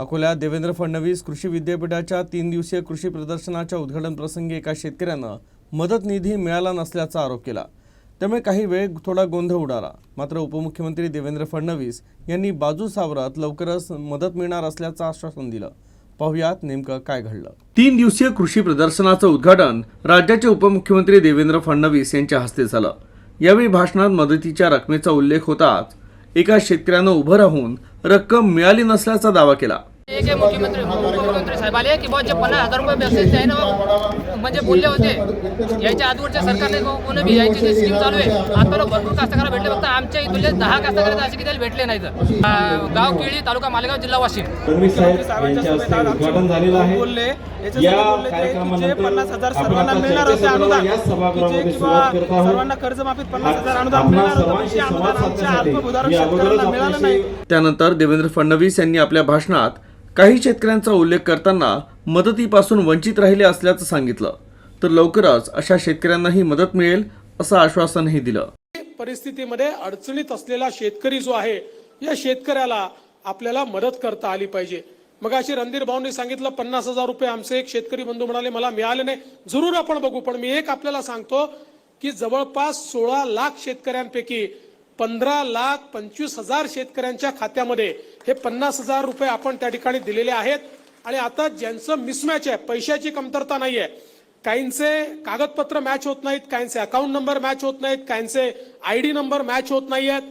अकोल्यात देवेंद्र फडणवीस कृषी विद्यापीठाच्या तीन दिवसीय कृषी प्रदर्शनाच्या उद्घाटन प्रसंगी एका शेतकऱ्यानं मदत निधी मिळाला नसल्याचा आरोप केला. त्यामुळे काही वेळ थोडा गोंधळ उडाला. मात्र उपमुख्यमंत्री देवेंद्र फडणवीस यांनी बाजू सावरत लवकरच मदत मिळणार असल्याचं आश्वासन दिलं. पाहुयात नेमकं काय घडलं. तीन दिवसीय कृषी प्रदर्शनाचं उद्घाटन राज्याचे उपमुख्यमंत्री देवेंद्र फडणवीस यांच्या हस्ते झालं. यावेळी भाषणात मदतीच्या रकमेचा उल्लेख होताच एका शेतकऱ्यानं उभं राहून रक्कम मिळाली नसल्याचा दावा केला. एक मुख्यमंत्री उपमुख्यमंत्री साहेब आले की जे पन्नास हजार रुपये मेसेज आहे ना म्हणजे बोलले होते। याच्या आजवरच्या सरकारने कोणी बी यायची जी स्कीम चालू आहे आताला भरपूर कास्तकार भेटले फक्त आमच्या इथले दहा कास्तकार असे की त्याला भेटले नाहीत अं, गाव केळी तालुका मालेगाव जिल्हा वाशिम। बोलले. पन्नास हजार सर्वांना मिळणार होते अनुदान. सर्वांना कर्जमाफीत पन्नास हजार अनुदान मिळणार होतं पण सर्वांशी ते अनुदान आमच्या शेतकऱ्यांना मिळालं नाही त्यानंतर देवेंद्र फडणवीस यांनी आपल्या भाषणात काही शेतकऱ्यांचा उल्लेख करताना मदतीपासून वंचित राहिले असल्याचं सांगितलं. तर लवकरच अशा शेतकऱ्यांनाही मदत मिळेल असं आश्वासनही दिलं. परिस्थितीमध्ये अडचणीत असलेला शेतकरी जो आहे या शेतकऱ्याला आपल्याला मदत करता आली पाहिजे. मग अशी रणधीर भाऊंनी सांगितलं पन्नास हजार रुपये आमचे एक शेतकरी बंधू म्हणाले मला मिळाले नाही. जरूर आपण बघू पण मी एक आपल्याला सांगतो की जवळपास सोळा लाख शेतकऱ्यांपैकी पंधरा लाख पंचवीस हजार शेतकऱ्यांच्या खात्यामध्ये हे पन्नास हजार रुपये आपण त्या ठिकाणी दिलेले आहेत. आणि आता ज्यांचं मिसमॅच आहे पैशाची कमतरता नाही आहे काहींचे कागदपत्र मॅच होत नाहीत काहींचे अकाउंट नंबर मॅच होत नाहीत काहींचे आय डी नंबर मॅच होत नाही आहेत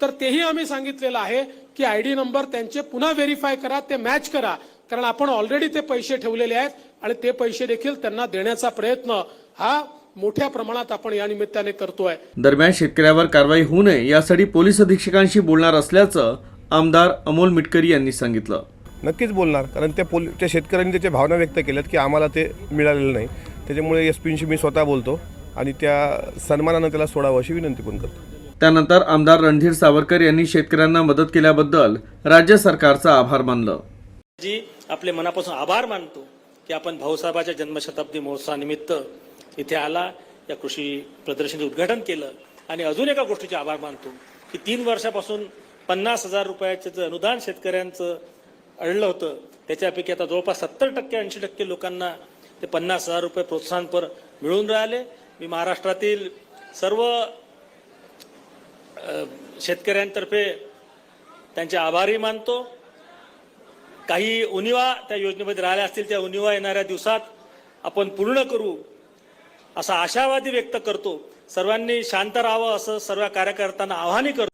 तर तेही आम्ही सांगितलेलं आहे की आय डी नंबर त्यांचे पुन्हा व्हेरीफाय करा ते मॅच करा. कारण आपण ऑलरेडी ते पैसे ठेवलेले आहेत आणि ते पैसे देखील त्यांना देण्याचा प्रयत्न हा मोठ्या प्रमाणात आपण या निमित्ताने करतोय. दरम्यान शेतकऱ्यावर कारवाई होऊ नये यासाठी पोलीस अधीक्षकांशी बोलणार असल्याचं आमदार अमोल मिटकरी यांनी सांगितलं. नक्कीच बोलणार कारण त्या पोल त्या शेतकऱ्यांनी त्याच्या भावना व्यक्त केल्यात की आम्हाला ते मिळालेलं नाही. त्याच्यामुळे एस पींशी मी स्वतः बोलतो आणि त्या सन्मानानं त्याला सोडावं अशी विनंती पण करतो. त्यानंतर आमदार रणधीर सावरकर यांनी शेतकऱ्यांना मदत केल्याबद्दल राज्य सरकारचा आभार मानलं. जी आपले मनापासून आभार मानतो की आपण भाऊसाहेबाच्या जन्मशताब्दी महोत्सवानिमित्त इथे आला या कृषी प्रदर्शनाचे उद्घाटन केलं आणि अजून एका गोष्टीचे आभार मानतो की तीन वर्षापासून पन्नास हजार रुपयाचं जे अनुदान शेतकऱ्यांचं अडलं होतं त्याच्यापैकी आता जवळपास सत्तर टक्के ऐंशी टक्के लोकांना ते पन्नास हजार रुपये प्रोत्साहनपर मिळून राहिले. मी महाराष्ट्रातील सर्व शेतकऱ्यांतर्फे त्यांचे आभारही मानतो. काही उणिवा त्या योजनेमध्ये राहिल्या असतील त्या उणिवा येणाऱ्या दिवसात आपण पूर्ण करू. असा आशावादी व्यक्त करतो. सर्वांनी शांत राहावं असं सर्व कार्यकर्त्यांना आवाहनही करतो.